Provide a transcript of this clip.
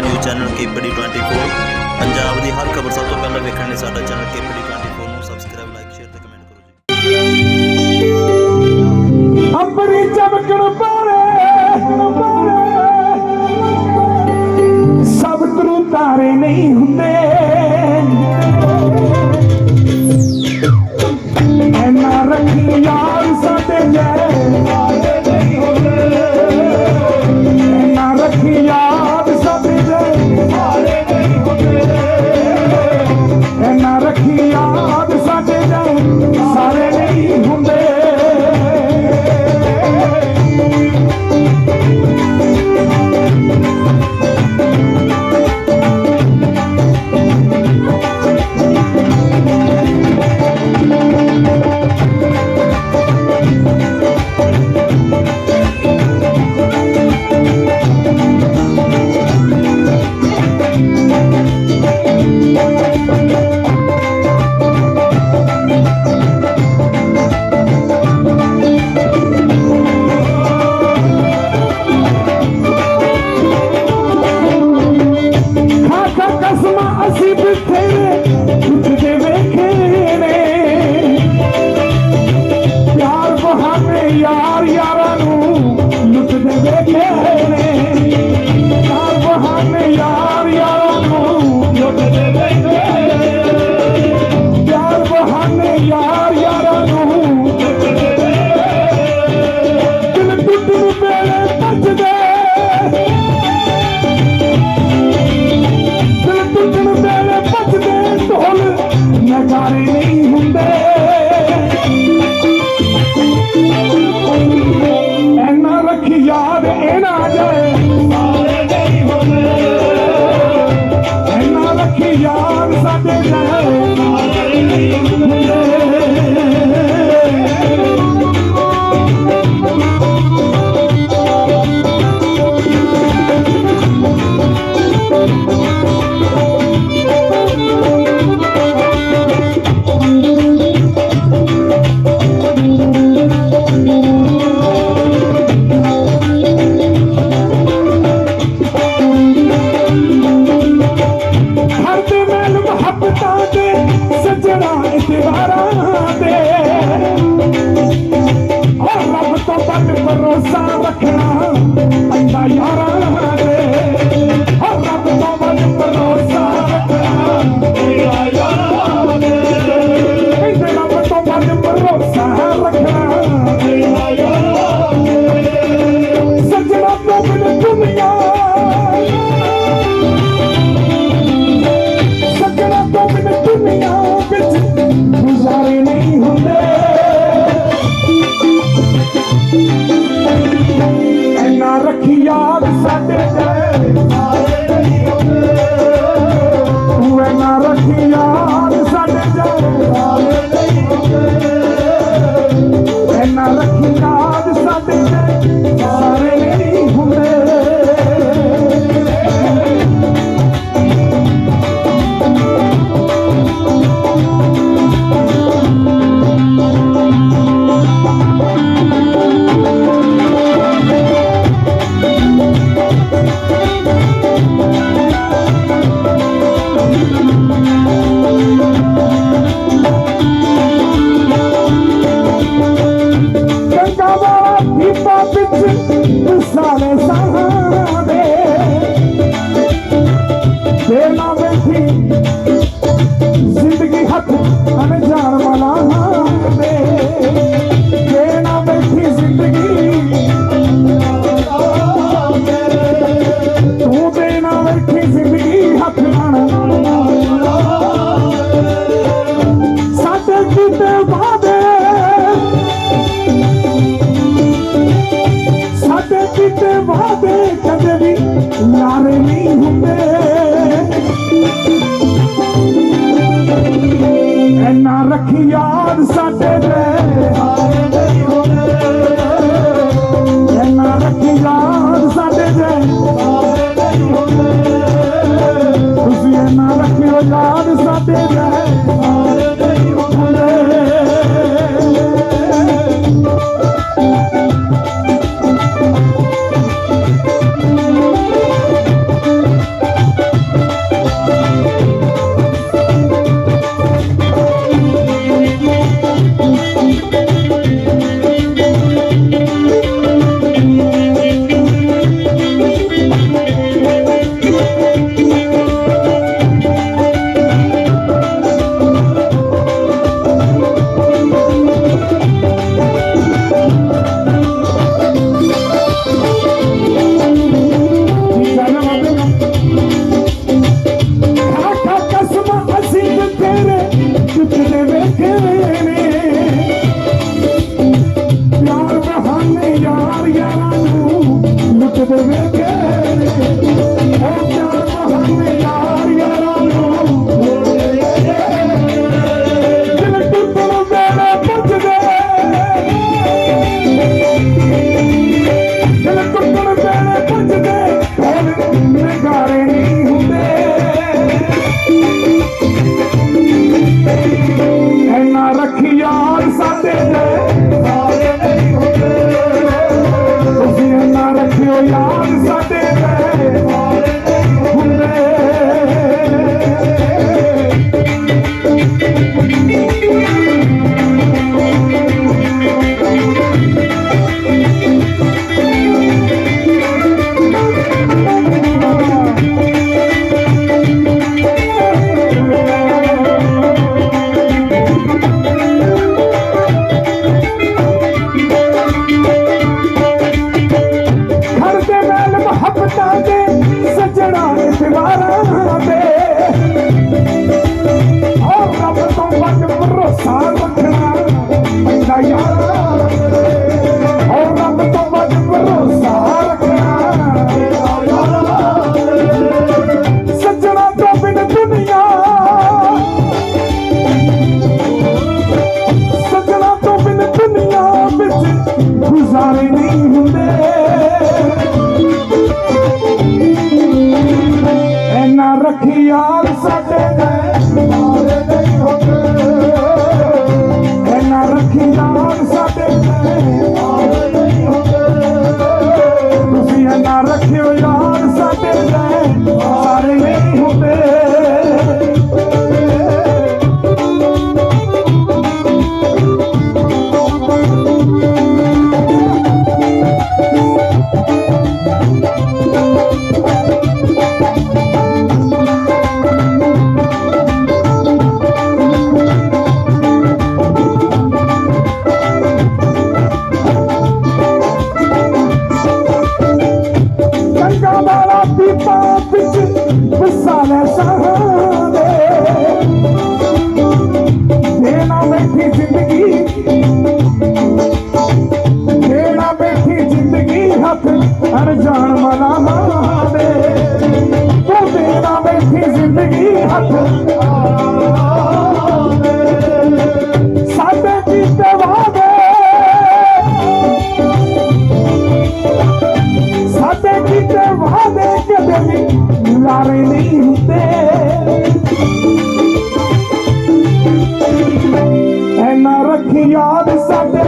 ਰਹੇ ਹਾਂ channel KPD 24 Punjab ਦੀ ਹਰ ਖਬਰ ਸਭ ਤੋਂ ਪਹਿਲਾਂ ਵੇਖਣ ਲਈ ਸਾਡਾ ਚੈਨਲ ਕੇਪੀਡੀ 24 ਨੂੰ ਸਬਸਕ੍ਰਾਈਬ ਲਾਈਕ ਸ਼ੇਅਰ ਤੇ ਕਮੈਂਟ ਕਰੋ ਜੀ। ਆਪਣੀ ਚਮਕਣ ਪਾਰੇ ਸਭ ਤਰੂ ਤਾਰੇ ਨਹੀਂ ਹੁੰਦੇ। দিয়া Kiyan Sadeh ਦੇ। ਹੋ ਰੱਬ ਤੋਂ ਵੱਧ ਭਰੋਸਾ ਰੱਖਣਾ। Deus. Super Bowl. this day. Fuck ਰੱਖੀ ਸਾਡੇ ਦੇ ਯਾਦ ਸਾਡੇ